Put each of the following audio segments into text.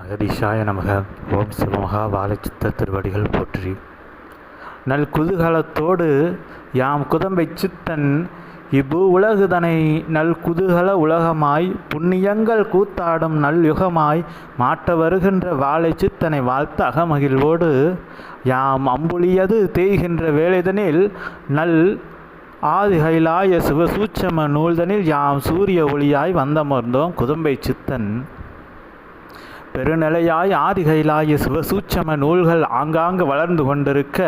அகதிஷாய நமக ஓம் சிவமகா பாலச்சித்த திருவடிகள் போற்றி. நல் குதூகலத்தோடு யாம் குதம்பை சித்தன் இவ்வு உலகுதனை நல் குதூகல உலகமாய் புண்ணியங்கள் கூத்தாடும் நல் யுகமாய் மாட்ட வருகின்ற வாழை சித்தனை வாழ்த்த அகமகிழ்வோடு யாம் அம்புலியது தேய்கின்ற வேலைதனில் நல் ஆதிகைலாய சிவசூட்சம நூல்தனில் யாம் சூரிய ஒளியாய் வந்தமர்ந்தோம் குதம்பை சித்தன். பெருநிலையாய் ஆதிகைலாய சிவசூட்சம நூல்கள் ஆங்காங்கு வளர்ந்து கொண்டிருக்க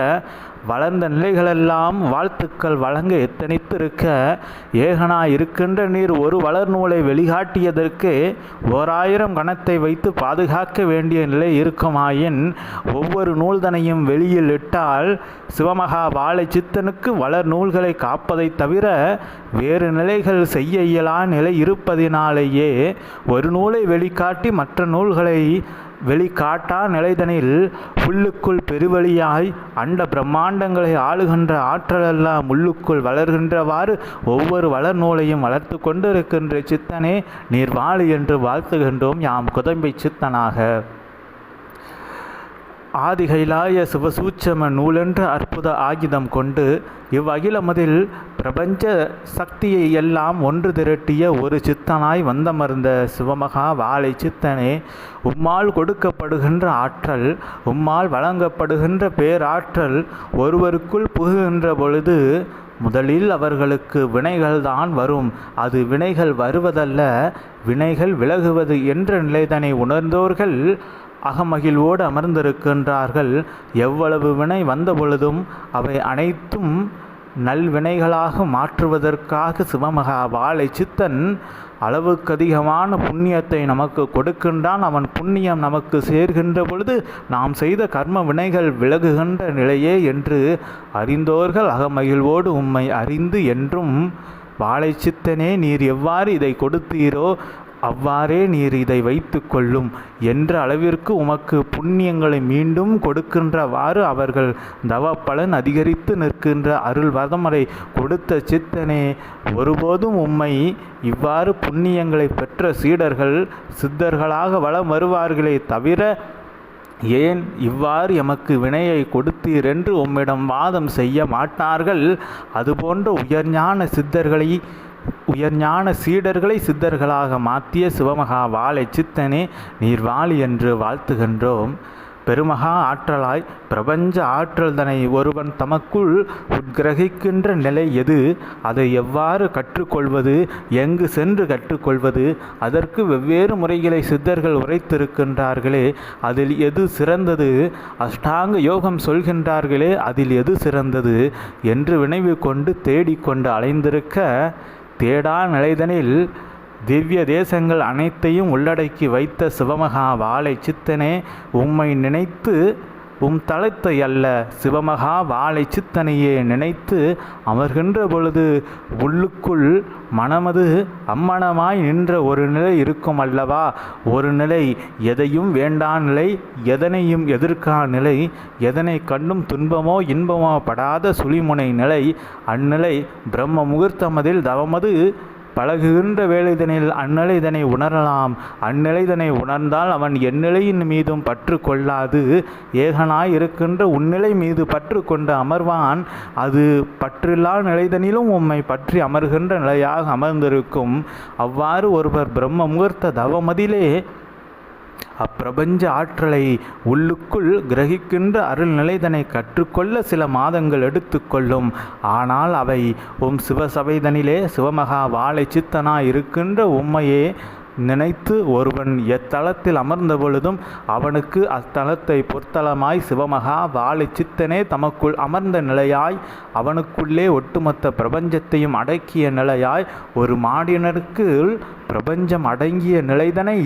வளர்ந்த நிலைகளெல்லாம் வாழ்த்துக்கள் வழங்க எத்தனித்திருக்க ஏகனா இருக்கின்ற நீர் ஒரு வளர் நூலை வெளிகாட்டியதற்கு ஓராயிரம் கணத்தை வைத்து பாதுகாக்க வேண்டிய நிலை இருக்குமாயின் ஒவ்வொரு நூல்தனையும் வெளியில் இட்டால் சிவமகா வாழை சித்தனுக்கு வளர் நூல்களை காப்பதைத் தவிர வேறு நிலைகள் செய்ய இயலா நிலை இருப்பதினாலேயே ஒரு நூலை வெளிக்காட்டி மற்ற நூல்களை வெளிக்காட்டா நிலைதனில் உள்ளுக்குள் பெருவழியாய் அண்ட பிரம்மாண்டங்களை ஆளுகின்ற ஆற்றலெல்லாம் உள்ளுக்குள் வளர்கின்றவாறு ஒவ்வொரு வளர் நூலையும் வளர்த்து கொண்டிருக்கின்ற சித்தனே நீர் வாழு என்று வாழ்த்துகின்றோம் யாம் குதம்பை சித்தனாக. ஆதிகைலாய சிவசூட்சம நூலென்ற அற்புத ஆயுதம் கொண்டு இவ்வகிலமதில் பிரபஞ்ச சக்தியை எல்லாம் ஒன்று திரட்டிய ஒரு சித்தனாய் வந்தமர்ந்த சிவமகா வாழை சித்தனே உம்மால் கொடுக்கப்படுகின்ற ஆற்றல் உம்மால் வழங்கப்படுகின்ற பேராற்றல் ஒருவருக்குள் புகுகின்ற பொழுது முதலில் அவர்களுக்கு வினைகள்தான் வரும். அது வினைகள் வருவதல்ல வினைகள் விலகுவது என்ற நிலைதனை உணர்ந்தோர்கள் அகமகிழ்வோடு அமர்ந்திருக்கின்றார்கள். எவ்வளவு வினை வந்த பொழுதும் அவை அனைத்தும் நல்வினைகளாக மாற்றுவதற்காக சிவமகா வாழை சித்தன் அளவுக்கு அதிகமான புண்ணியத்தை நமக்கு கொடுக்கின்றான். அவன் புண்ணியம் நமக்கு சேர்கின்ற பொழுது நாம் செய்த கர்ம வினைகள் விலகுகின்ற நிலையே என்று அறிந்தோர்கள். அகமகிழ்வோடு உம்மை அறிந்து என்றும் வாழை சித்தனே நீர் எவ்வாறு இதை கொடுத்தீரோ அவ்வாறே நீர் இதை வைத்து கொள்ளும் என்ற அளவிற்கு உமக்கு புண்ணியங்களை மீண்டும் கொடுக்கின்றவாறு அவர்கள் தவ பலன் அதிகரித்து நிற்கின்ற அருள் வதமரை கொடுத்த சித்தனே ஒருபோதும் உம்மை இவ்வாறு புண்ணியங்களை பெற்ற சீடர்கள் சித்தர்களாக வளம் வருவார்களே தவிர ஏன் இவ்வாறு எமக்கு வினையை கொடுத்தீர் என்று உம்மிடம் வாதம் செய்ய மாட்டார்கள்? அதுபோன்ற உயர்ஞான சித்தர்களை உயர்ஞான சீடர்களை சித்தர்களாக மாற்றிய சிவமகா வாழை சித்தனே நீர் வாழி என்று வாழ்த்துகின்றோம். பெருமகா ஆற்றலாய் பிரபஞ்ச ஆற்றல் தனை ஒருவன் தமக்குள் உட்கிரகிக்கின்ற நிலை எது? அதை எவ்வாறு கற்றுக்கொள்வது? எங்கு சென்று கற்றுக்கொள்வது? அதற்கு வெவ்வேறு முறைகளை சித்தர்கள் உரைத்திருக்கின்றார்களே அதில் எது சிறந்தது? அஷ்டாங்க யோகம் சொல்கின்றார்களே அதில் எது சிறந்தது? என்று வினைவு கொண்டு தேடிக்கொண்டு அலைந்திருக்க தேடா நிலைதனில் திவ்ய தேசங்கள் அனைத்தையும் உள்ளடக்கி வைத்த சிவமகா வாழை சித்தனே உம்மை நினைத்து உம் தளத்தை அல்ல சிவமகா வாழை சித்தனையே நினைத்து அமர்கின்ற பொழுது உள்ளுக்குள் மனமது அம்மனமாய் நின்ற ஒரு நிலை இருக்கும் அல்லவா? ஒரு நிலை எதையும் வேண்டா நிலை எதனையும் எதிர்க்கா நிலை எதனை கண்டும் துன்பமோ இன்பமோ படாத சுழிமுனை நிலை அந்நிலை பிரம்ம முகூர்த்தமதில் தவமது பழகுகின்ற வேலைதனில் அந்நிலைதனை உணரலாம். அந்நிலைதனை உணர்ந்தால் அவன் எந்நிலையின் மீதும் பற்று கொள்ளாது. ஏகனாய் இருக்கின்ற உன்னிலை மீது பற்று கொண்டு அமர்வான். அது பற்றில்லா நிலைதனிலும் உம்மை பற்றி அமர்கின்ற நிலையாக அமர்ந்திருக்கும். அவ்வாறு ஒருவர் பிரம்ம முகூர்த்த தவமதிலே அப்பிரபஞ்ச ஆற்றலை உள்ளுக்குள் கிரகிக்கின்ற அருள்நிலைதனை கற்றுக்கொள்ள சில மாதங்கள் எடுத்துக்கொள்ளும். ஆனால் அவை உம் சிவசபைதனிலே சிவமகா வாழை சித்தனாய் இருக்கின்ற உம்மையே நினைத்து ஒருவன் எத்தலத்தில் அமர்ந்த பொழுதும் அவனுக்கு அத்தலத்தை பொற்தலமாய் சிவமகா வாழை சித்தனே தமக்குள் அமர்ந்த நிலையாய் அவனுக்குள்ளே ஒட்டுமொத்த பிரபஞ்சத்தையும் அடக்கிய நிலையாய் ஒரு மாடினருக்கு பிரபஞ்சம் அடங்கிய நிலைதனை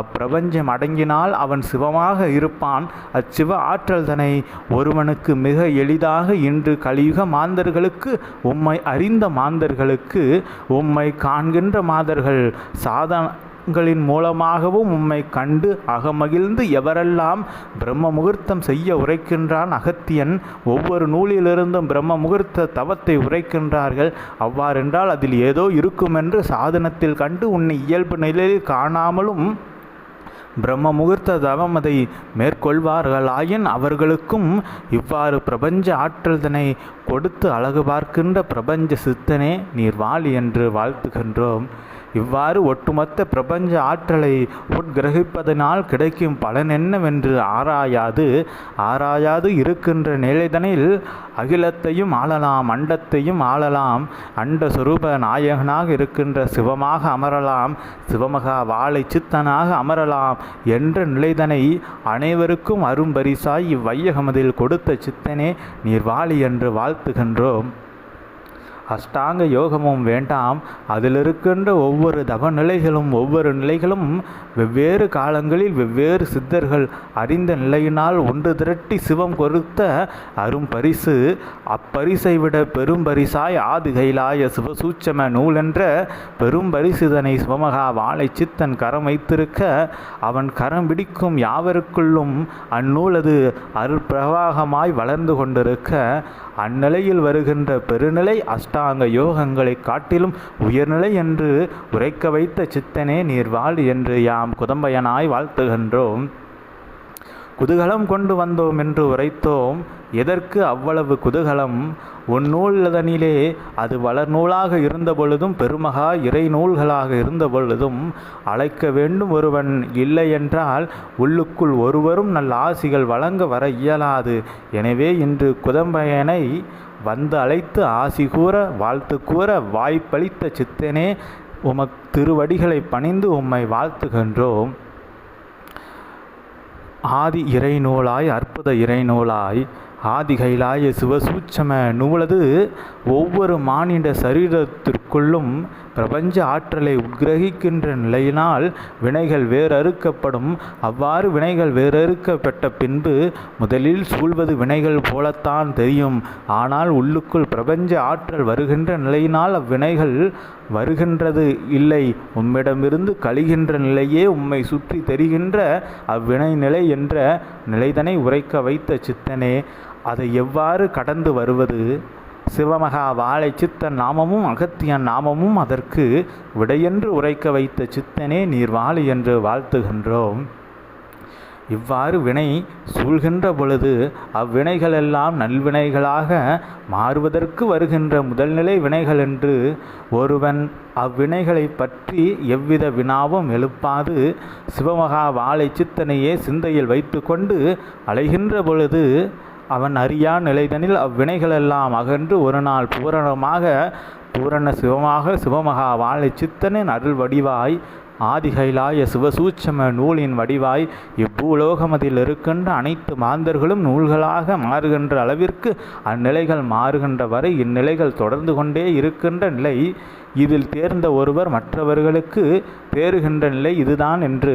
அப்பிரபஞ்சம் அடங்கினால் அவன் சிவமாக இருப்பான். அச்சிவ ஆற்றல் தனை ஒருவனுக்கு மிக எளிதாக இன்று கலியுக மாந்தர்களுக்கு உம்மை அறிந்த மாந்தர்களுக்கு உம்மை காண்கின்ற மாதர்கள் சாதன களின் மூலமாகவும் உம்மை கண்டு அகமகிழ்ந்து எவரெல்லாம் பிரம்ம முகூர்த்தம் செய்ய உரைக்கின்றான் அகத்தியன் ஒவ்வொரு நூலிலிருந்தும் பிரம்ம முகூர்த்த தவத்தை உரைக்கின்றார்கள். அவ்வாறென்றால் அதில் ஏதோ இருக்குமென்று சாதனத்தில் கண்டு உன்னை இயல்பு நிலையில் காணாமலும் பிரம்ம முகூர்த்த தவம் அதை மேற்கொள்வார்களாயின் அவர்களுக்கும் இவ்வாறு பிரபஞ்ச ஆற்றல்தனை கொடுத்து அழகு பார்க்கின்ற பிரபஞ்ச சித்தனே நீர் வாழி என்று வாழ்த்துகின்றோம். இவ்வாறு ஒட்டுமொத்த பிரபஞ்ச ஆற்றலை உட்கிரகிப்பதனால் கிடைக்கும் பலன் என்னவென்று ஆராயாது. ஆராயாது இருக்கின்ற நிலைதனில் அகிலத்தையும் ஆளலாம் அண்டத்தையும் ஆளலாம். அண்ட சுரூப நாயகனாக இருக்கின்ற சிவமாக அமரலாம் சிவமகா வாழை சித்தனாக அமரலாம் என்ற நிலைதனை அனைவருக்கும் அரும்பரிசாய் இவ்வையகமதில் கொடுத்த சித்தனே நீர் வாழி என்று வாழ்த்துகின்றோம். அஷ்டாங்க யோகமும் வேண்டாம். அதில் இருக்கின்ற ஒவ்வொரு தவநிலைகளும் ஒவ்வொரு நிலைகளும் வெவ்வேறு காலங்களில் வெவ்வேறு சித்தர்கள் அறிந்த நிலையினால் ஒன்று திரட்டி சிவம் கொடுத்த அரும் பரிசு. அப்பரிசை விட பெரும் பரிசாய் ஆதி கைலாய சிவசூச்சம நூல் என்ற பெரும் பரிசுதனை சிவமகா வாழை சித்தன் கரம் வைத்திருக்க அவன் கரம் பிடிக்கும் யாவருக்குள்ளும் அந்நூலது அருட்பிரவாகமாய் வளர்ந்து கொண்டிருக்க அந்நிலையில் வருகின்ற பெருநிலை அஷ்டாங்க யோகங்களை காட்டிலும் உயர்நிலை என்று உரைக்க வைத்த சித்தனே நீர் வாழ் என்று யாம் குதம்பயனாய் வாழ்த்துகின்றோம். குதூகலம் கொண்டு வந்தோம் என்று உரைத்தோம். எதற்கு அவ்வளவு குதூகலம்? உன் அது வளர் நூலாக இருந்த பொழுதும் பெருமகா இறை நூல்களாக இருந்த பொழுதும் அழைக்க வேண்டும் ஒருவன் இல்லை என்றால் உள்ளுக்குள் ஒருவரும் நல்ல ஆசிகள் வழங்க வர இயலாது. எனவே இன்று குதம்பயனை வந்து அழைத்து ஆசி கூற வாழ்த்து கூற வாய்ப்பளித்த சித்தனே உமக் திருவடிகளை பணிந்து உம்மை வாழ்த்துகின்றோம். ஆதி இறைநூலாய் அற்புத இறைநூலாய் ஆதி கைலாய சிவசூட்சம நூலது ஒவ்வொரு மானிட சரீரத்திற்குள்ளும் பிரபஞ்ச ஆற்றலை உட்கிரகிக்கின்ற நிலையினால் வினைகள் வேறறுக்கப்படும். அவ்வாறு வினைகள் வேறறுக்கப்பட்ட பின்பு முதலில் சூழ்வது வினைகள் போலத்தான் தெரியும். ஆனால் உள்ளுக்குள் பிரபஞ்ச ஆற்றல் வருகின்ற நிலையினால் அவ்வினைகள் வருகின்றது இல்லை. உம்மிடமிருந்து கழிகின்ற நிலையே உம்மை சுற்றி தெரிகின்ற அவ்வினை நிலை என்ற நிலைதனை உரைக்க வைத்த சித்தனே அதை எவ்வாறு கடந்து வருவது? சிவமகா வாழை சித்தன் நாமமும் அகத்தியன் நாமமும் அதற்கு விடையென்று உரைக்க வைத்த சித்தனே நீர் வாழி என்று வாழ்த்துகின்றோம். இவ்வாறு வினை சூழ்கின்ற பொழுது அவ்வினைகளெல்லாம் நல்வினைகளாக மாறுவதற்கு வருகின்ற முதல்நிலை வினைகள் என்று ஒருவன் அவ்வினைகளை பற்றி எவ்வித வினாவும் எழுப்பாது சிவமகா வாழை சித்தனையே சிந்தையில் வைத்துக்கொண்டு அலைகின்ற பொழுது அவன் அறியா நிலைதனில் அவ்வினைகளெல்லாம் அகன்று ஒரு நாள் பூரணமாக பூரண சிவமாக சிவமகா வாழை சித்தனின் அருள் வடிவாய் ஆதிகைலாய சிவசூட்சம நூலின் வடிவாய் இப்பூலோகமதில் இருக்கின்ற அனைத்து மாந்தர்களும் நூல்களாக மாறுகின்ற அளவிற்கு அந்நிலைகள் மாறுகின்ற வரை இந்நிலைகள் தொடர்ந்து கொண்டே இருக்கின்ற நிலை. இதில் தேர்ந்த ஒருவர் மற்றவர்களுக்கு தேறுகின்ற நிலை இதுதான் என்று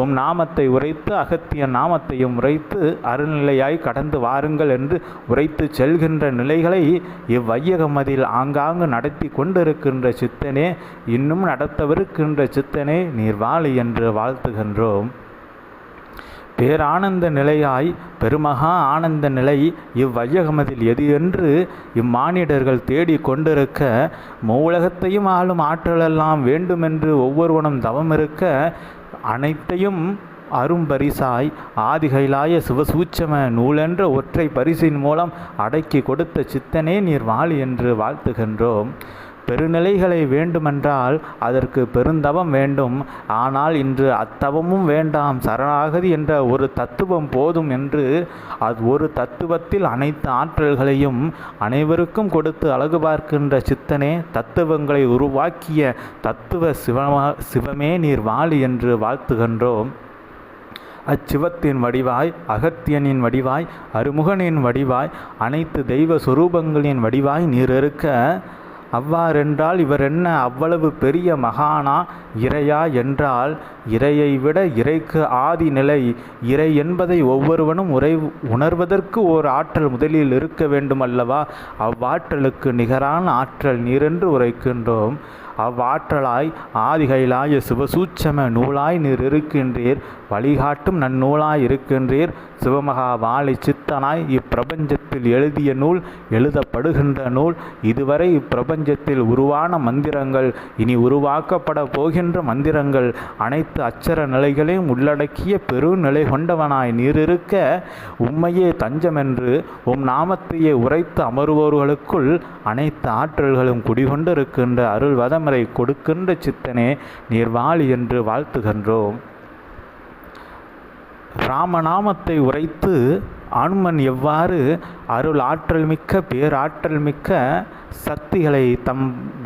உம் நாமத்தை உரைத்து அகத்திய நாமத்தையும் உரைத்து அருள்நிலையாய் கடந்து வாருங்கள் என்று உரைத்து செல்கின்ற நிலைகளை இவ்வையகமதில் ஆங்காங்கு நடத்தி கொண்டிருக்கின்ற சித்தனே இன்னும் நடத்தவிருக்கின்ற சித்தனே நீர் வாழி என்று வாழ்த்துகின்றோம். பேரானந்த நிலையாய் பெருமகா ஆனந்த நிலை இவ்வையகமதில் எது என்று இம்மானிடர்கள் தேடி கொண்டிருக்க மூலகத்தையும் ஆளும் ஆற்றலெல்லாம் வேண்டுமென்று ஒவ்வொருவனும் தவம் இருக்க அனைத்தையும் அரும்பரிசாய் ஆதிகைலாய சிவசூட்சம நூலென்ற ஒற்றை பரிசின் மூலம் அடக்கி கொடுத்த சித்தனே நீர் வாழ் என்று வாழ்த்துகின்றோம். பெருநிலைகளை வேண்டுமென்றால் அதற்கு பெருந்தவம் வேண்டும். ஆனால் இன்று அத்தவமும் வேண்டாம். சரணாகதி என்ற ஒரு தத்துவம் போதும் என்று அது ஒரு தத்துவத்தில் அனைத்து ஆற்றல்களையும் அனைவருக்கும் கொடுத்து அழகு பார்க்கின்ற சித்தனே தத்துவங்களை உருவாக்கிய தத்துவ சிவமா சிவமே நீர் வாழி என்று வாழ்த்துகின்றோம். அச்சிவத்தின் வடிவாய் அகத்தியனின் வடிவாய் அருமுகனின் வடிவாய் அனைத்து தெய்வ சுரூபங்களின் வடிவாய் நீர் இருக்க அவ்வாறென்றால் இவர் என்ன அவ்வளவு பெரிய மகானா? இறையா என்றால் இறையை விட இறைக்கு ஆதி நிலை. இறை என்பதை ஒவ்வொருவனும் உரை உணர்வதற்கு ஓர் ஆற்றல் முதலில் இருக்க வேண்டும் அல்லவா அவ்வாற்றலுக்கு நிகரான ஆற்றல் நீரென்று உரைக்கின்றோம். அவ்வாற்றலாய் ஆதிகைலாய சிவசூட்சம நூலாய் நீர் இருக்கின்றீர். வழிகாட்டும் நன்னூலாய் இருக்கின்றீர். சிவமகாவாளி சித்தனாய் இப்பிரபஞ்சத்தில் எழுதிய நூல் எழுதப்படுகின்ற நூல். இதுவரை இப்பிரபஞ்சத்தில் உருவான மந்திரங்கள் இனி உருவாக்கப்பட போகின்ற மந்திரங்கள் அனைத்து அச்சர நிலைகளையும் உள்ளடக்கிய பெருநிலை கொண்டவனாய் நீர் இருக்க உம்மையே தஞ்சமென்று உம் நாமத்தையே உரைத்து அமருவோர்களுக்குள் அனைத்து ஆற்றல்களும் குடிகொண்டிருக்கின்ற அருள் வதமரை கொடுக்கின்ற சித்தனே நீர் வாழி என்று வாழ்த்துகின்றோம். ராமநாமத்தை உரைத்து அனுமன் எவ்வாறு அருள் ஆற்றல் மிக்க பேராற்றல் மிக்க சக்திகளை தம்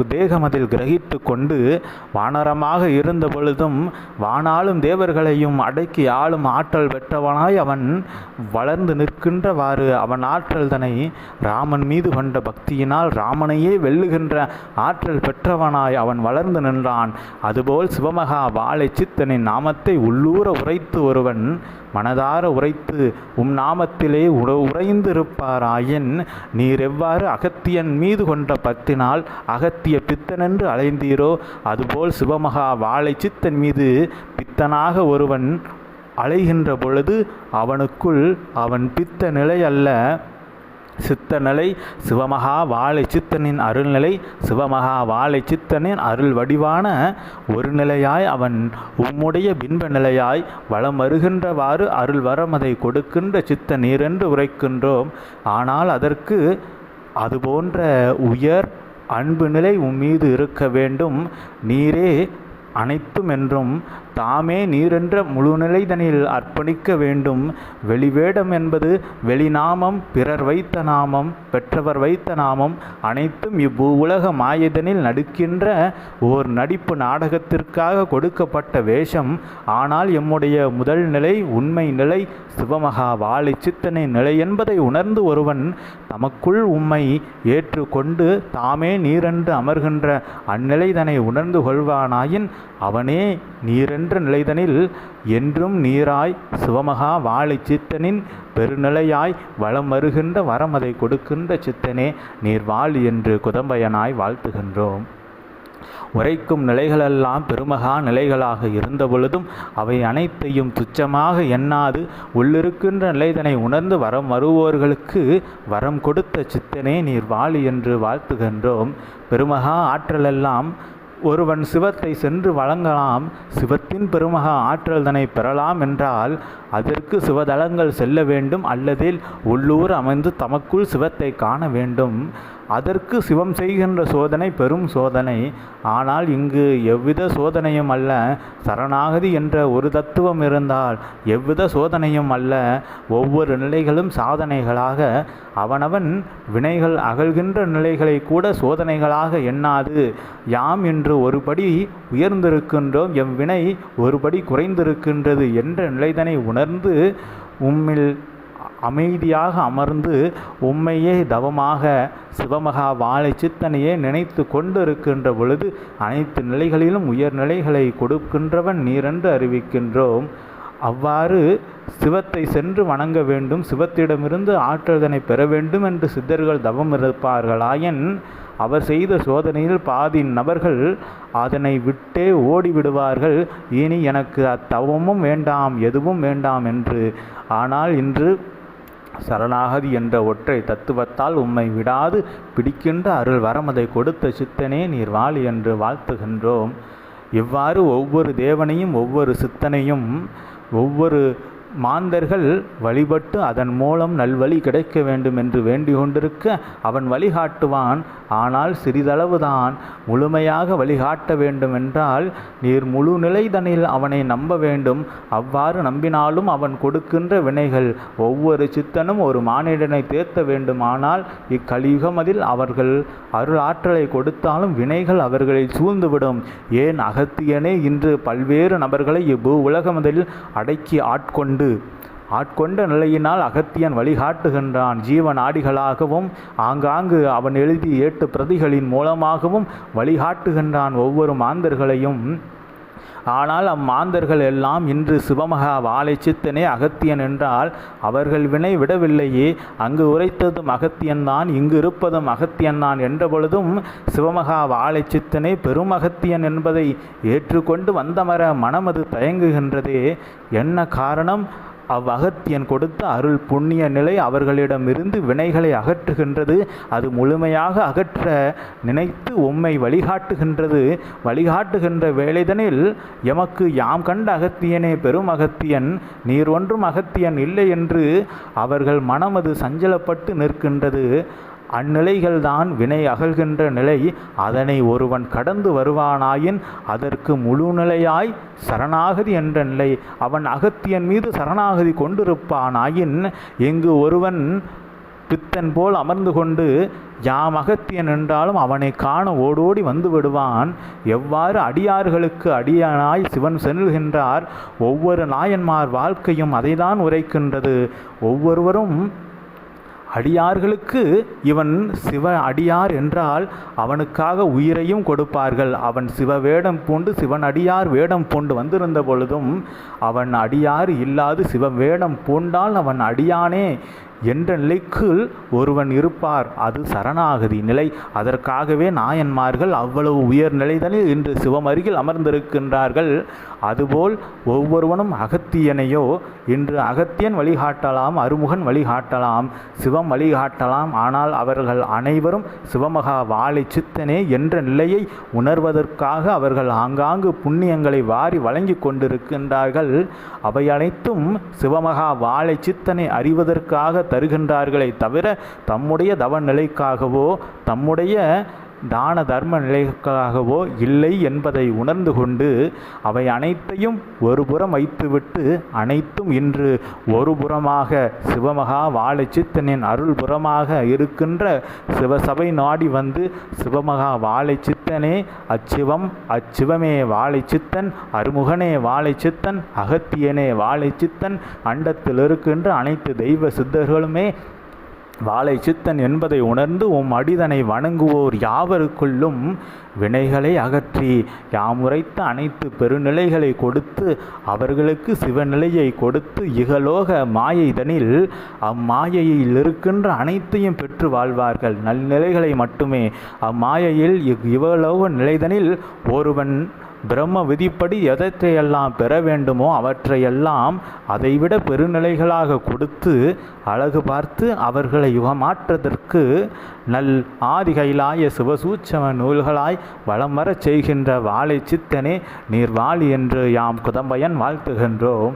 தேகமதில் கிரகித்து கொண்டு வானரமாக இருந்த பொழுதும் வானாளும் தேவர்களையும் அடக்கி ஆளும் ஆற்றல் பெற்றவனாய் அவன் வளர்ந்து நிற்கின்றவாறு அவன் ஆற்றல் தனை ராமன் மீது கொண்ட பக்தியினால் ராமனையே வெல்லுகின்ற ஆற்றல் பெற்றவனாய் அவன் வளர்ந்து நின்றான். அதுபோல் சிவமகா வாழை சித்தனின் நாமத்தை உள்ளூர உரைத்து ஒருவன் மனதார உரைத்து உம் நாமத்திலே உட உறைந்திருப்பாராயின் நீர் எவ்வாறு அகத்தியன் மீது கொண்ட பத்தினால் அகத்திய பித்தனென்று அலைந்தீரோ அதுபோல் சிவமகா வாழை சித்தன் மீது பித்தனாக ஒருவன் அலைகின்ற பொழுது அவனுக்குள் அவன் பித்த நிலை அல்ல சித்தநிலை சிவமகா வாழை சித்தனின் அருள்நிலை சிவமகா வாழை சித்தனின் அருள் வடிவான ஒரு நிலையாய் அவன் உம்முடைய பின்ப நிலையாய் வளம் வருகின்றவாறு அருள் வரமதை கொடுக்கின்ற சித்த நீரென்று உரைக்கின்றோம். ஆனால் அதற்கு அதுபோன்ற உயர் அன்பு நிலை உம்மீது இருக்க வேண்டும். நீரே அனைத்தும் என்றும் தாமே நீரென்ற முழுநிலைதனில் அர்ப்பணிக்க வேண்டும். வெளிவேடம் என்பது வெளிநாமம் பிறர் வைத்த நாமம் பெற்றவர் வைத்த நாமம் அனைத்தும் இவ்வு உலக மாயதனில் நடுக்கின்ற ஓர் நடிப்பு நாடகத்திற்காக கொடுக்கப்பட்ட வேஷம். ஆனால் எம்முடைய முதல் நிலை உண்மை நிலை சிவமகா வாழை சித்தனை நிலை என்பதை உணர்ந்து ஒருவன் தமக்குள் உம்மை ஏற்றுக்கொண்டு தாமே நீரென்று அமர்கின்ற அந்நிலைதனை உணர்ந்து கொள்வானாயின் அவனே நீரென்று என்ற நிலைதனில் என்றும் நீராய் சிவமகா வாழை சித்தனின் பெருநிலையாய் வளம் வருகின்ற வரமதை கொடுக்கின்ற சித்தனே நீர் வாழ் என்று குதம்பயனாய் வாழ்த்துகின்றோம். உரைக்கும் நிலைகளெல்லாம் பெருமகா நிலைகளாக இருந்த பொழுதும் அவை அனைத்தையும் துச்சமாக எண்ணாது உள்ளிருக்கின்ற நிலைதனை உணர்ந்து வரம் வருவோர்களுக்கு வரம் கொடுத்த சித்தனே நீர் வாழி என்று வாழ்த்துகின்றோம். பெருமகா ஆற்றலெல்லாம் ஒருவன் சிவத்தை சென்று வழங்கலாம் சிவத்தின் பெருமக ஆற்றல் தன்னை பெறலாம் என்றால் அதற்கு சிவதலங்கள் செல்ல வேண்டும் அல்லது உள்ளூர் அமைந்து தமக்குள் சிவத்தை காண வேண்டும். அதற்கு சிவம் செய்கின்ற சோதனை பெரும் சோதனை. ஆனால் இங்கு எவ்வித சோதனையும் அல்ல. சரணாகதி என்ற ஒரு தத்துவம் இருந்தால் எவ்வித சோதனையும் அல்ல. ஒவ்வொரு நிலைகளும் சாதனைகளாக அவனவன் வினைகள் அகழ்கின்ற நிலைகளை கூட சோதனைகளாக எண்ணாது. யாம் என்று ஒருபடி உயர்ந்திருக்கின்றோம் எம் வினை ஒருபடி குறைந்திருக்கின்றது என்ற நிலைதனை உணர்ந்து உம்மில் அமைதியாக அமர்ந்து உம்மையே தவமாக சிவமகா வாழை சித்தனையே நினைத்து கொண்டு இருக்கின்ற பொழுது அனைத்து நிலைகளிலும் உயர்நிலைகளை கொடுக்கின்றவன் நீரென்று அறிவிக்கின்றோம். அவ்வாறு சிவத்தை சென்று வணங்க வேண்டும் சிவத்திடமிருந்து ஆற்றல்தனை பெற வேண்டும் என்று சித்தர்கள் தவம் இருப்பார்களாயன் அவர் செய்த சோதனையில் பாதி நபர்கள் அதனை விட்டே ஓடிவிடுவார்கள். இனி எனக்கு அத்தவமும் வேண்டாம் எதுவும் வேண்டாம் என்று. ஆனால் இன்று சரணாகதி என்ற ஒற்றை தத்துவத்தால் உம்மை விடாது பிடிக்கின்ற அருள் வரமதை கொடுத்த சித்தனே நீர் வாழி என்று வாழ்த்துகின்றோம். இவ்வாறு ஒவ்வொரு தேவனையும் ஒவ்வொரு சித்தனையும் ஒவ்வொரு மாந்தர்கள் வழிபட்டு அதன் மூலம் நல்வழி கிடைக்க வேண்டும் என்று வேண்டிக் கொண்டிருக்க அவன் வழிகாட்டுவான். ஆனால் சிறிதளவுதான் முழுமையாக வழிகாட்ட வேண்டும் என்றால் நீர் முழு நிலைதனில் அவனை நம்ப வேண்டும். அவ்வாறு நம்பினாலும் அவன் கொடுக்கின்ற வினைகள் ஒவ்வொரு சித்தனும் ஒரு மானிடனை தேர்த்த வேண்டுமானால் இக்கலியுகம் அதில் அவர்கள் அருள் ஆற்றலை கொடுத்தாலும் வினைகள் அவர்களை சூழ்ந்துவிடும். ஏன் அகத்தியனே இன்று பல்வேறு நபர்களை இப்பூ உலகமதில் அடக்கி ஆட்கொண்டு ஆட்கொண்ட நிலையினால் அகத்தியன் வழிகாட்டுகின்றான். ஜீவன் ஆடிகளாகவும் ஆங்காங்கு அவன் எழுதி ஏட்டு பிரதிகளின் மூலமாகவும் வழிகாட்டுகின்றான். ஒவ்வொரு மாந்தர்களையும் ஆனால் அம்மாந்தர்கள் எல்லாம் இன்று சிவமகா வாழைச்சித்தனே அகத்தியன் என்றால் அவர்கள் வினை விடவில்லையே. அங்கு உரைத்ததும் அகத்தியன்தான் இங்கு இருப்பதும் அகத்தியன்தான் என்ற பொழுதும் சிவமகா வாழைச்சித்தனே பெருமகத்தியன் என்பதை ஏற்றுக்கொண்டு வந்தமர மனமது தயங்குகின்றதே. என்ன காரணம்? அவ்வகத்தியன் கொடுத்த அருள் புண்ணிய நிலை அவர்களிடமிருந்து வினைகளை அகற்றுகின்றது. அது முழுமையாக அகற்ற நினைத்து உம்மை வழிகாட்டுகின்றது. வழிகாட்டுகின்ற வேலைதனில் எமக்கு யாம் கண்ட அகத்தியனே பெரும் அகத்தியன் நீர் ஒன்றும் அகத்தியன் இல்லை என்று அவர்கள் மனமது சஞ்சலப்பட்டு நிற்கின்றது. அந்நிலைகள்தான் வினை அகல்கின்ற நிலை. அதனை ஒருவன் கடந்து வருவானாயின் அதற்கு முழுநிலையாய் சரணாகதி என்ற நிலை. அவன் அகத்தியன் மீது சரணாகதி கொண்டிருப்பானாயின் இங்கு ஒருவன் பித்தன் போல் அமர்ந்து கொண்டு யாம் அகத்தியன் என்றாலும் அவனை காண ஓடோடி வந்து விடுவான். எவ்வாறு அடியார்களுக்கு அடியானாய் சிவன் செல்கின்றார்? ஒவ்வொரு நாயன்மார் வாழ்க்கையும் அதைதான் உரைக்கின்றது. ஒவ்வொருவரும் அடியார்களுக்கு இவன் சிவ அடியார் என்றால் அவனுக்காக உயிரையும் கொடுப்பார்கள். அவன் சிவ வேடம் பூண்டு சிவன் அடியார் வேடம் பூண்டு வந்திருந்த பொழுதும் அவன் அடியார் இல்லாது சிவ வேடம் பூண்டால் அவன் அடியானே என்ற நிலைக்கு ஒருவன் இருப்பார். அது சரணாகதி நிலை. அதற்காகவே நாயன்மார்கள் அவ்வளவு உயர் நிலைதனில் இன்று சிவமருகில் அமர்ந்திருக்கின்றார்கள். அதுபோல் ஒவ்வொருவனும் அகத்தியனையோ இன்று அகத்தியன் வழிகாட்டலாம் அருமுகன் வழிகாட்டலாம் சிவம் வழிகாட்டலாம். ஆனால் அவர்கள் அனைவரும் சிவமகா வாழை சித்தனே என்ற நிலையை உணர்வதற்காக அவர்கள் ஆங்காங்கு புண்ணியங்களை வாரி வழங்கி கொண்டிருக்கின்றார்கள். அவை அனைத்தும் சிவமகா வாழை சித்தனை அறிவதற்காக தருகின்றார்களே தவிர தம்முடைய தவ நிலைக்காகவோ தம்முடைய தான தர்ம நிலைக்காகவோ இல்லை என்பதை உணர்ந்து கொண்டு அவை அனைத்தையும் ஒருபுறம் வைத்துவிட்டு அனைத்தும் இன்று ஒரு புறமாக சிவமகா வாழை சித்தனின் இருக்கின்ற சிவசபை நாடி வந்து சிவமகா வாழை சித்தனே அச்சிவம் அச்சிவமே வாழைச்சித்தன் அருமுகனே வாழைச்சித்தன் அகத்தியனே வாழைச்சித்தன் அண்டத்தில் இருக்கின்ற அனைத்து தெய்வ சித்தர்களுமே வாழை சித்தன் என்பதை உணர்ந்து உம் அடிதனை வணங்குவோர் யாவருக்குள்ளும் வினைகளை அகற்றி யாமுரைத்த அனைத்து பெருநிலைகளை கொடுத்து அவர்களுக்கு சிவநிலையை கொடுத்து இகலோக மாயைதனில் அம்மாயையில் இருக்கின்ற அனைத்தையும் பெற்று வாழ்வார்கள். நல்நிலைகளை மட்டுமே. அம்மாயையில் இவ் இவலோக நிலைதனில் ஒருவன் பிரம்ம விதிப்படி எதற்றையெல்லாம் பெற வேண்டுமோ அவற்றையெல்லாம் அதைவிட பெருநிலைகளாக கொடுத்து அழகு பார்த்து அவர்களை யுகமாற்றதற்கு நல் ஆதிகைலாய சிவசூட்சம நூல்களாய் வளம் வரச் செய்கின்ற வாழை சித்தனே நீர் வாழி என்று யாம் குதம்பையன் வாழ்த்துகின்றோம்.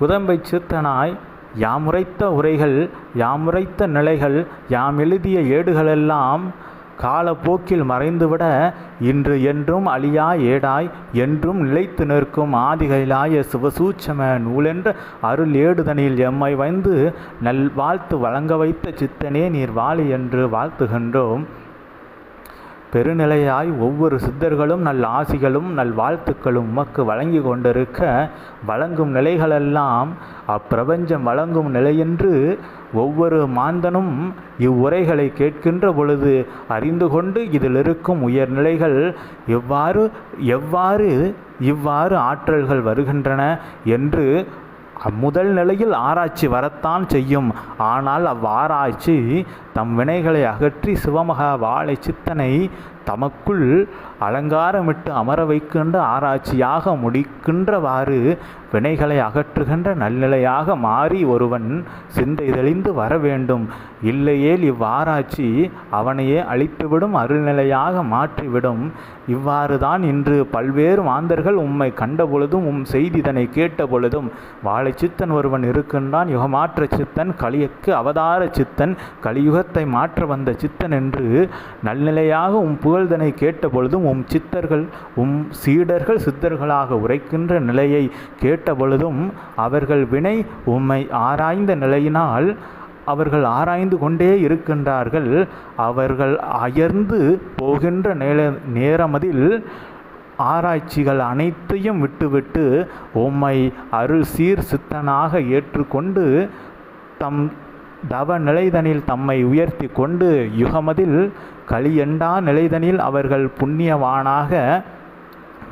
குதம்பை சித்தனாய் யாமுரைத்த உரைகள் யாமுரைத்த நிலைகள் யாம் எழுதிய ஏடுகளெல்லாம் காலப்போக்கில் மறைந்துவிட இன்று என்றும் அழியா ஏடாய் என்றும் நிலைத்து நிற்கும் ஆதிகைலாய சிவசூச்சம நூலென்ற அருள் ஏடுதனில் எம்மை வந்து நல் வாழ்த்து வழங்க வைத்த சித்தனே நீர் வாழி என்று வாழ்த்துகின்றோம். பெருநிலையாய் ஒவ்வொரு சித்தர்களும் நல் ஆசிகளும் நல் வாழ்த்துக்களும் உமக்கு வழங்கி கொண்டிருக்க வழங்கும் நிலைகளெல்லாம் அப்பிரபஞ்சம் வழங்கும் நிலையென்று ஒவ்வொரு மாந்தனும் இவ்வுரைகளை கேட்கின்ற பொழுது அறிந்து கொண்டு இதில் இருக்கும் உயர்நிலைகள் எவ்வாறு எவ்வாறு இவ்வாறு ஆற்றல்கள் வருகின்றன என்று முதல் நிலையில் ஆராய்ச்சி வரத்தான் செய்யும். ஆனால் அவ்வாராய்ச்சி தம் வினைகளை அகற்றி சிவமகா வாழை சித்தனை தமக்குள் அலங்காரமிட்டு அமர வைக்கின்ற ஆராய்ச்சியாக முடிக்கின்றவாறு வினைகளை அகற்றுகின்ற நல்நிலையாக மாறி ஒருவன் சிந்தை தெளிந்து வர வேண்டும். இல்லையேல் இவ்வாராய்ச்சி அவனையே அழித்துவிடும் அருள்நிலையாக மாற்றிவிடும். இவ்வாறு தான் இன்று பல்வேறு மாந்தர்கள் உம்மை கண்ட பொழுதும் உம் செய்திதனை கேட்ட பொழுதும் வாழை சித்தன் ஒருவன் இருக்கின்றான் யுகமாற்ற சித்தன் கலியக்கு அவதார சித்தன் கலியுகத்தை மாற்ற வந்த சித்தன் என்று நல்நிலையாக உம் புகழ்தனை கேட்ட பொழுதும் உம் சித்தர்கள் உம் சீடர்கள் சித்தர்களாக உரைக்கின்ற நிலையை கேட்ட பொழுதும் அவர்கள் வினை உம்மை ஆராய்ந்த நிலையினால் அவர்கள் ஆராய்ந்து கொண்டே இருக்கின்றார்கள். அவர்கள் அயர்ந்து போகின்ற நேர நேரமதில் ஆராய்ச்சிகள் அனைத்தையும் விட்டுவிட்டு உம்மை அருள் சீர் சித்தனாக ஏற்றுக்கொண்டு தம் தவ நிலைதனில் தம்மை உயர்த்தி கொண்டு யுகமதில் களியண்டா நிலைதனில் அவர்கள் புண்ணியவானாக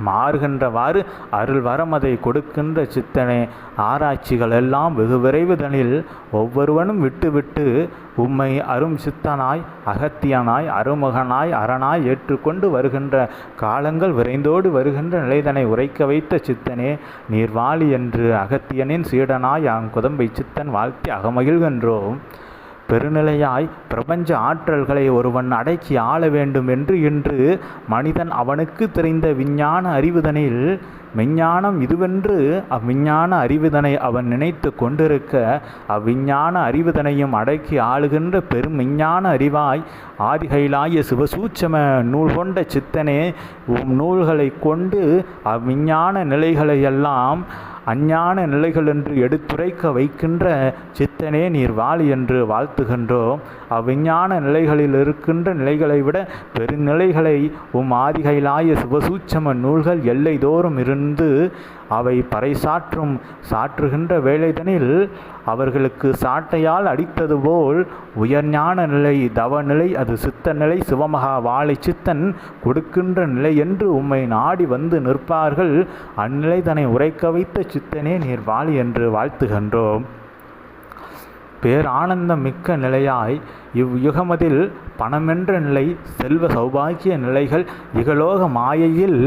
மாறுகின்றவாறு அருள் அதை கொடுக்கின்ற சித்தனே. ஆராய்ச்சிகள் எல்லாம் வெகு விரைவுதனில் ஒவ்வொருவனும் விட்டுவிட்டு உம்மை அரும் சித்தனாய் அகத்தியனாய் அருமகனாய் அரணாய் ஏற்றுக்கொண்டு வருகின்ற காலங்கள் விரைந்தோடு வருகின்ற நிலைதனை உரைக்க வைத்த சித்தனே நீர்வாளி என்று அகத்தியனின் சீடனாய் அங்குதம்பை சித்தன் வாழ்த்தி அகமகிழ்கின்றோம். பெருநிலையாய் பிரபஞ்ச ஆற்றல்களை ஒருவன் அடக்கி ஆள வேண்டும் என்று இன்று மனிதன் அவனுக்கு தெரிந்த விஞ்ஞான அறிவுதனில் விஞ்ஞானம் இதுவென்று அவ்விஞ்ஞான அறிவுதனை அவன் நினைத்து கொண்டிருக்க அவ்விஞ்ஞான அறிவுதனையும் அடக்கி ஆளுகின்ற பெரும் விஞ்ஞான அறிவாய் ஆதிகைலாய சிவசூட்சம நூல் கொண்ட சித்தனே உம் நூல்களை கொண்டு அவ்விஞ்ஞான நிலைகளையெல்லாம் அஞ்ஞான நிலைகள் என்று எடுத்துரைக்க வைக்கின்ற சித்தனே நீர் வாழி என்று வாழ்த்துகின்றோம். அவ்விஞ்ஞான நிலைகளில் இருக்கின்ற நிலைகளை விட பெருநிலைகளை உம் ஆதிகைலாய சிவசூட்சம நூல்கள் எல்லைதோறும் இருந்து அவை பறைசாற்றும் சாற்றுகின்ற வேளைதனில் அவர்களுக்கு சாட்டையால் அடித்தது போல் உயர்ஞான நிலை தவநிலை அது சித்த நிலை சிவமகா வாழை சித்தன் கொடுக்கின்ற நிலை என்று உம்மை நாடி வந்து நிற்பார்கள். அந்நிலை தன்னை உரைக்க வைத்த சித்தனே நீர் வாழி என்று வாழ்த்துகின்றோம். பேரானந்தம் மிக்க நிலையாய் இவ்யுகமதில் பணமென்ற நிலை செல்வ சௌபாக்கிய நிலைகள் இகலோக மாயையில்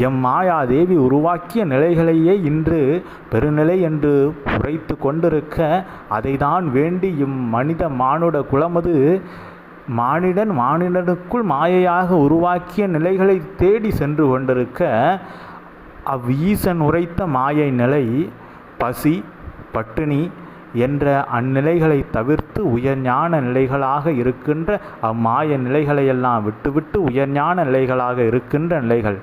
எம் மாயாதேவி உருவாக்கிய நிலைகளையே இன்று பெருநிலை என்று உரைத்து கொண்டிருக்க அதைதான் வேண்டி இம் மனித மானுட குலமது மானிடன் மானிடனுக்குள் மாயையாக உருவாக்கிய நிலைகளை தேடி சென்று கொண்டிருக்க அவ்வீசன் உரைத்த மாயை நிலை பசி பட்டினி என்ற அந்நிலைகளை தவிர்த்து உயர்ஞான நிலைகளாக இருக்கின்ற அம்மாய நிலைகளையெல்லாம் விட்டுவிட்டு உயர்ஞான நிலைகளாக இருக்கின்ற நிலைகள்.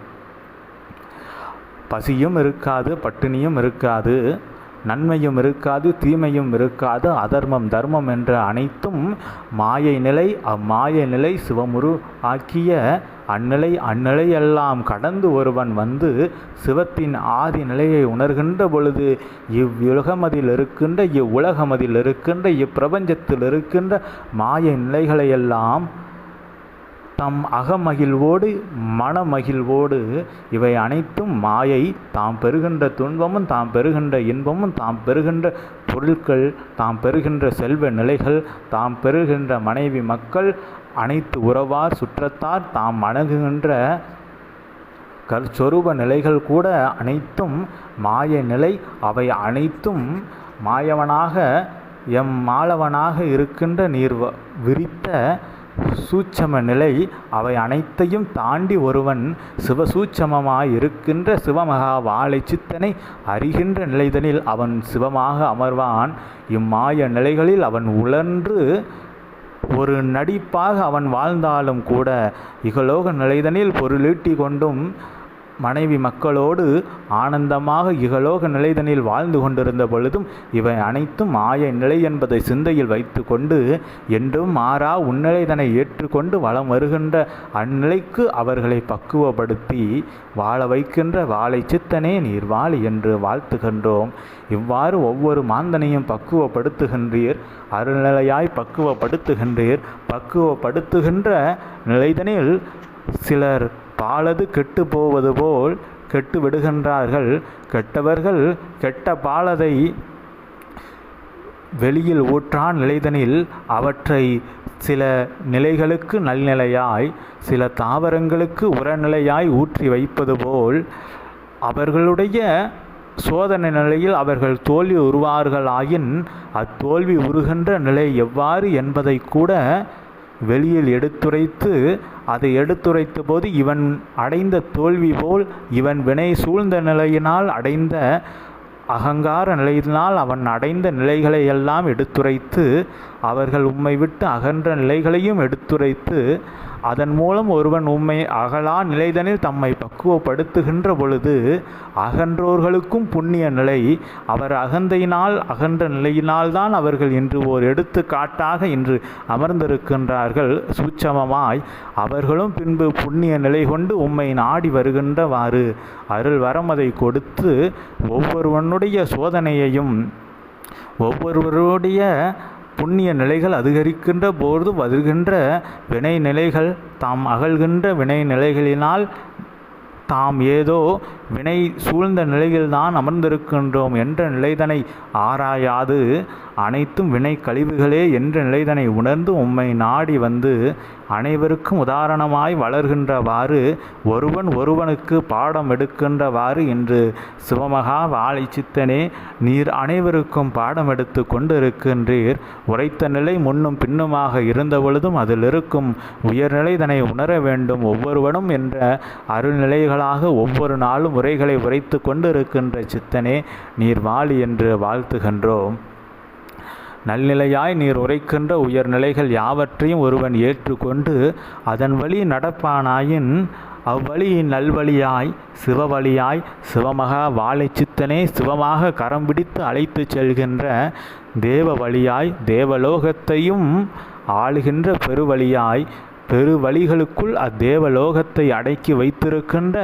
பசியும் இருக்காது பட்டினியும் இருக்காது நன்மையும் இருக்காது தீமையும் இருக்காது அதர்மம் தர்மம் என்ற அனைத்தும் மாயை நிலை அம்மாய நிலை சிவமுரு ஆக்கிய அந்நிலை அந்நிலையெல்லாம் கடந்து ஒருவன் வந்து சிவத்தின் ஆதி நிலையை உணர்கின்ற பொழுது இவ்வுலகமதில் இருக்கின்ற இவ்வுலகமதில் இருக்கின்ற இப்பிரபஞ்சத்தில் இருக்கின்ற மாய நிலைகளையெல்லாம் தம் அகமகிழ்வோடு மனமகிழ்வோடு இவை அனைத்தும் மாயை தாம் பெறுகின்ற துன்பமும் தாம் பெறுகின்ற இன்பமும் தாம் பெறுகின்ற பொருட்கள் தாம் பெறுகின்ற செல்வ நிலைகள் தாம் பெறுகின்ற மனைவி மக்கள் அனைத்து உறவார் சுற்றத்தார் தாம் அணுகுகின்ற கற்சொரூப நிலைகள் கூட அனைத்தும் மாய நிலை. அவை அனைத்தும் மாயவனாக எம் மாலவனாக இருக்கின்ற நீர் விரித்த சூட்சம நிலை. அவை அனைத்தையும் தாண்டி ஒருவன் சிவசூட்சமமாய் இருக்கின்ற சிவமகா வாழை சித்தனை அறிகின்ற நிலைதனில் அவன் சிவமாக அமர்வான். இம்மாய நிலைகளில் அவன் உழன்று ஒரு நடிப்பாக அவன் வாழ்ந்தாலும் கூட இகலோக நிலைதனில் பொருளீட்டி கொண்டும் மனைவி மக்களோடு ஆனந்தமாக இகலோக நிலைதனில் வாழ்ந்து கொண்டிருந்த பொழுதும் இவை அனைத்தும் மாய நிலை என்பதை சிந்தையில் வைத்து கொண்டு என்றும் மாறா உன்னிலைதனை ஏற்றுக்கொண்டு வளம் வருகின்ற அந்நிலைக்கு அவர்களை பக்குவப்படுத்தி வாழ வைக்கின்ற வாழை சித்தனே நீர் வாழி என்று வாழ்த்துகின்றோம். இவ்வாறு ஒவ்வொரு மாந்தனையும் பக்குவப்படுத்துகின்றீர் அருள்நிலையாய் பக்குவப்படுத்துகின்றீர். பக்குவப்படுத்துகின்ற நிலைதனில் சிலர் பாலது கெட்டு போவது போல் கெட்டு விடுகின்றார்கள். கெட்டவர்கள் கெட்ட பாலதை வெளியில் ஊற்றான் நிலைதனில் அவற்றை சில நிலைகளுக்கு நல்நிலையாய் சில தாவரங்களுக்கு உரநிலையாய் ஊற்றி வைப்பது போல் அவர்களுடைய சோதனை நிலையில் அவர்கள் தோல்வி உருவார்களாயின் அத்தோல்வி உருகின்ற நிலை எவ்வாறு என்பதை கூட வெளியில் எடுத்துரைத்து அதை எடுத்துரைத்த போது இவன் அடைந்த தோல்வி போல் இவன் வினை சூழ்ந்த நிலையினால் அடைந்த அகங்கார நிலையினால் அவன் அடைந்த நிலைகளை எல்லாம் எடுத்துரைத்து அவர்கள் உம்மை விட்டு அகன்ற நிலைகளையும் எடுத்துரைத்து அதன் மூலம் ஒருவன் உண்மை அகலா நிலைதனில் தம்மை பக்குவப்படுத்துகின்ற பொழுது அகன்றோர்களுக்கும் புண்ணிய நிலை. அவர் அகந்தையினால் அகன்ற நிலையினால்தான் அவர்கள் இன்று ஓர் எடுத்துக்காட்டாக இன்று அமர்ந்திருக்கின்றார்கள். சூட்சமமாய் அவர்களும் பின்பு புண்ணிய நிலை கொண்டு உம்மை நாடி வருகின்றவாறு அருள் வரமதை கொடுத்து ஒவ்வொருவனுடைய சோதனையையும் ஒவ்வொருவருடைய புண்ணிய நிலைகள் அதிகரிக்கின்ற போது வருகின்ற வினை நிலைகள் தாம் அகழ்கின்ற வினை நிலைகளினால் தாம் ஏதோ வினை சூழ்ந்த நிலையில்தான் அமர்ந்திருக்கின்றோம் என்ற நிலைதனை ஆராயாது. அனைத்தும் வினை கழிவுகளே என்ற நிலைதனை உணர்ந்து உம்மை நாடி வந்து அனைவருக்கும் உதாரணமாய் வளர்கின்றவாறு ஒருவன் ஒருவனுக்கு பாடம் எடுக்கின்றவாறு இன்று சிவமகா வாழை சித்தனே நீர் அனைவருக்கும் பாடம் எடுத்து கொண்டிருக்கின்றீர். உரைத்த நிலை முன்னும் பின்னுமாக இருந்த பொழுதும் அதில் இருக்கும் உயர்நிலைதனை உணர வேண்டும் ஒவ்வொருவனும் என்ற அருள்நிலைகளாக ஒவ்வொரு நாளும் உரைகளை உரைத்து கொண்டிருக்கின்ற சித்தனே நீர் வாழி என்று வாழ்த்துகின்றோம். நல்நிலையாய் நீர் உரைக்கின்ற உயர்நிலைகள் யாவற்றையும் ஒருவன் ஏற்றுக்கொண்டு அதன் வழி நடப்பானாயின் அவ்வழியின் நல்வழியாய் சிவவழியாய் சிவமகா வாழை சித்தனே சிவமாக கரம் பிடித்து அழைத்து செல்கின்ற தேவ வழியாய் தேவலோகத்தையும் ஆளுகின்ற பெருவழியாய் பெருவழிகளுக்குள் அத்தேவலோகத்தை அடக்கி வைத்திருக்கின்ற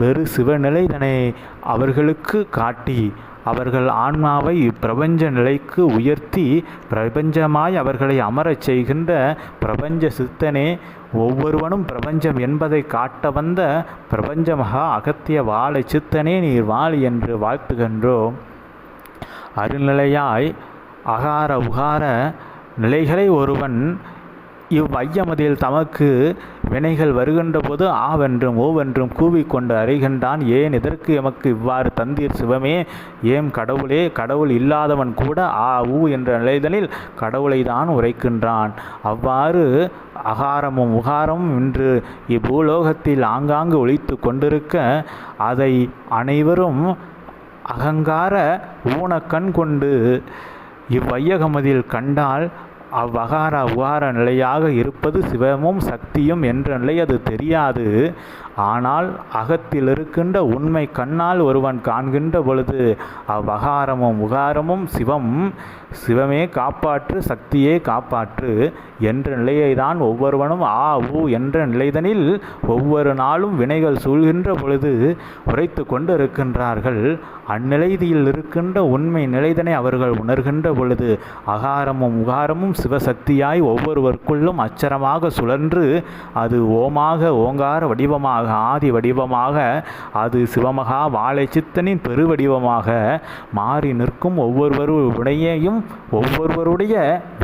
பெரு சிவநிலைதனை அவர்களுக்கு காட்டி அவர்கள் ஆன்மாவை பிரபஞ்ச நிலைக்கு உயர்த்தி பிரபஞ்சமாய் அவர்களை அமரச் செய்கின்ற பிரபஞ்ச சித்தனே ஒவ்வொருவனும் பிரபஞ்சம் என்பதை காட்ட வந்த பிரபஞ்ச மகா அகத்திய வாழை சித்தனே நீர் வாழி என்று வாழ்த்துகின்றோம். அருநிலையாய் அகார உகார நிலைகளை ஒருவன் இவ்வையமதில் தமக்கு வினைகள் வருகின்ற போது ஆவென்றும் ஓவென்றும் கூவிக்கொண்டு அறிகின்றான். ஏன் இதற்கு எமக்கு இவ்வாறு தந்தீர் சிவமே? ஏம் கடவுளே கடவுள் இல்லாதவன் கூட ஆ ஊ என்ற நிலைதலில் கடவுளை தான் உரைக்கின்றான். அவ்வாறு அகாரமும் உகாரமும் இன்று இப்பூலோகத்தில் ஆங்காங்கு ஒழித்து கொண்டிருக்க அதை அனைவரும் அகங்கார ஊனக்கண் கொண்டு இவ்வையகமதில் கண்டால் அவ்வகார உகார நிலையாக இருப்பது சிவமும் சக்தியும் என்ற நிலை அது தெரியாது. ஆனால் அகத்தில் இருக்கின்ற உண்மை கண்ணால் ஒருவன் காண்கின்ற பொழுது அவ்வகாரமும் உகாரமும் சிவம் சிவமே காப்பாற்று சக்தியே காப்பாற்று என்ற நிலையை தான் ஒவ்வொருவனும் ஆ ஊ என்ற நிலைதனில் ஒவ்வொரு நாளும் வினைகள் சூழ்கின்ற பொழுது உரைத்து கொண்டு இருக்கின்றார்கள் அந்நிலைதியில் இருக்கின்ற உண்மை நிலைதனை அவர்கள் உணர்கின்ற பொழுது அகாரமும் உகாரமும் சிவசக்தியாய் ஒவ்வொருவருக்குள்ளும் அச்சரமாக சுழன்று அது ஓமாக ஓங்கார வடிவமாக ஆதி வடிவமாக அது சிவமகா வாழை சித்தனின் பெருவடிவமாக மாறி நிற்கும் ஒவ்வொருவரு வினையையும் ஒவ்வொருவருடைய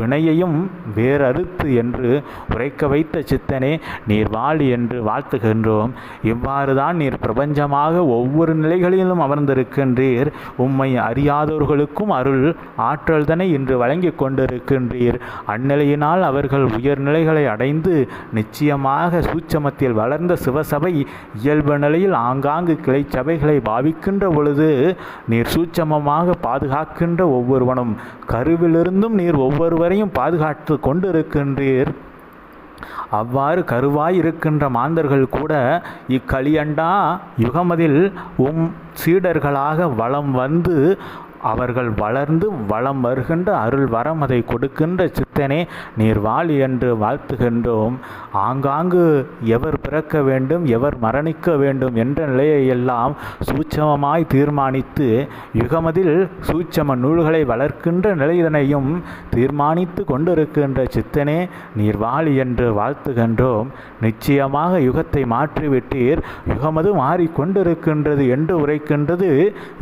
வினையையும் வேறறுத்து என்று உரைக்க வைத்த சித்தனே நீர் வாழி என்று வாழ்த்துகின்றோம். இவ்வாறுதான் நீர் பிரபஞ்சமாக ஒவ்வொரு நிலைகளிலும் அமர்ந்திருக்கின்ற கொண்டிருக்கின்றீர். உம்மை அறியாதவர்களுக்கும் அருள் ஆற்றல்தனை இன்று வழங்கி கொண்டிருக்கின்றீர். அந்நிலையினால் அவர்கள் உயர்நிலைகளை அடைந்து நிச்சயமாக சூட்சமத்தில் வளர்ந்த சிவசபை இயல்பு நிலையில் ஆங்காங்கு கிளை சபைகளை பாவிக்கின்ற பொழுது நீர் சூட்சமமாக பாதுகாக்கின்ற ஒவ்வொருவனும் கருவிலிருந்தும் நீர் ஒவ்வொருவரையும் பாதுகாத்து கொண்டிருக்கின்றீர். அவ்வாறு கருவாய் இருக்கின்ற மாந்தர்கள் கூட இக்களியண்டா யுகமதில் உம் சீடர்களாக வலம் வந்து அவர்கள் வளர்ந்து வளம் வருகின்ற அருள் வரம் அதை கொடுக்கின்ற சித்தனே நீர் வாழி என்று வாழ்த்துகின்றோம். ஆங்காங்கு எவர் பிறக்க வேண்டும் எவர் மரணிக்க வேண்டும் என்ற நிலையை எல்லாம் சூட்சமமாய் தீர்மானித்து யுகமதில் சூட்சம நூல்களை வளர்க்கின்ற நிலையினையும் தீர்மானித்து கொண்டிருக்கின்ற சித்தனே நீர் வாழி என்று வாழ்த்துகின்றோம். நிச்சயமாக யுகத்தை மாற்றிவிட்டீர். யுகமது மாறிக்கொண்டிருக்கின்றது என்று உரைக்கின்றது.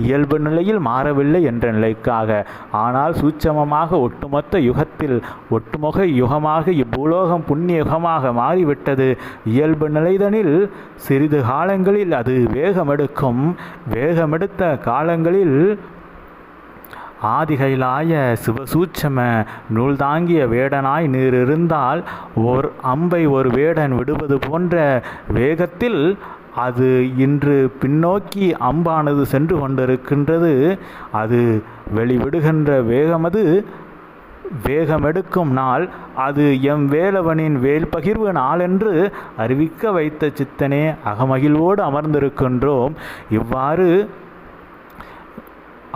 இயல்பு நிலையில் மாறவில்லை என்ற நிலைக்காக. ஆனால் சூட்சமமாக ஒட்டுமொத்த யுகத்தில் ஒட்டுமொக யுகமாக இப்பூலோகம் புண்ணிய யுகமாக மாறிவிட்டது. இயல்பு நிலைதனில் சிறிது காலங்களில் அது வேகமெடுக்கும். வேகமெடுத்த காலங்களில் ஆதிகைலாய சிவசூட்சம நூல் தாங்கிய வேடனாய் நீர் இருந்தால் ஓர் அம்பை ஒரு வேடன் விடுவது போன்ற வேகத்தில் அது இன்று பின்னோக்கி அம்பானது சென்று கொண்டிருக்கின்றது. அது வெளிவிடுகின்ற வேகமது வேகமெடுக்கும் நாள். அது எம் வேலவனின் வேல் பகிர்வு நாளென்று அறிவிக்க வைத்த சித்தனே அகமகிழ்வோடு அமர்ந்திருக்கின்றோம். இவ்வாறு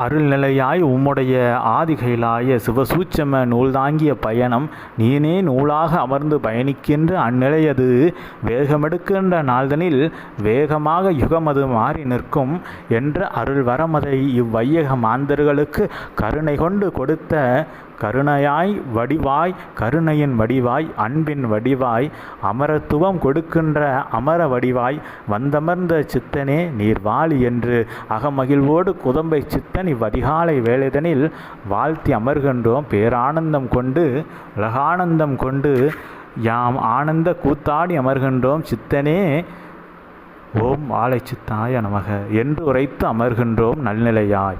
அருள்நிலையாய் உம்முடைய ஆதிகைலாய சிவசூட்சம நூல்தாங்கிய பயணம் நீனே நூலாக அமர்ந்து பயணிக்கின்ற அந்நிலையது வேகமெடுக்கின்ற நாள்தனில் வேகமாக யுகமது மாறி நிற்கும் என்ற அருள் வரமதை இவ்வையக மாந்தர்களுக்கு கருணை கொண்டு கொடுத்த கருணையாய் வடிவாய் கருணையின் வடிவாய் அன்பின் வடிவாய் அமரத்துவம் கொடுக்கின்ற அமர வடிவாய் வந்தமர்ந்த சித்தனே நீர் வாழி என்று அகமகிழ்வோடு குதம்பை சித்தன் இவ்வதிகாலை வேலைதனில் வாழ்த்தி அமர்கின்றோம். பேரானந்தம் கொண்டு உலகானந்தம் கொண்டு யாம் ஆனந்த கூத்தாடி அமர்கின்றோம். சித்தனே ஓம் வாழை சித்தாய நமக என்று உரைத்து அமர்கின்றோம். நல்நிலையாய்.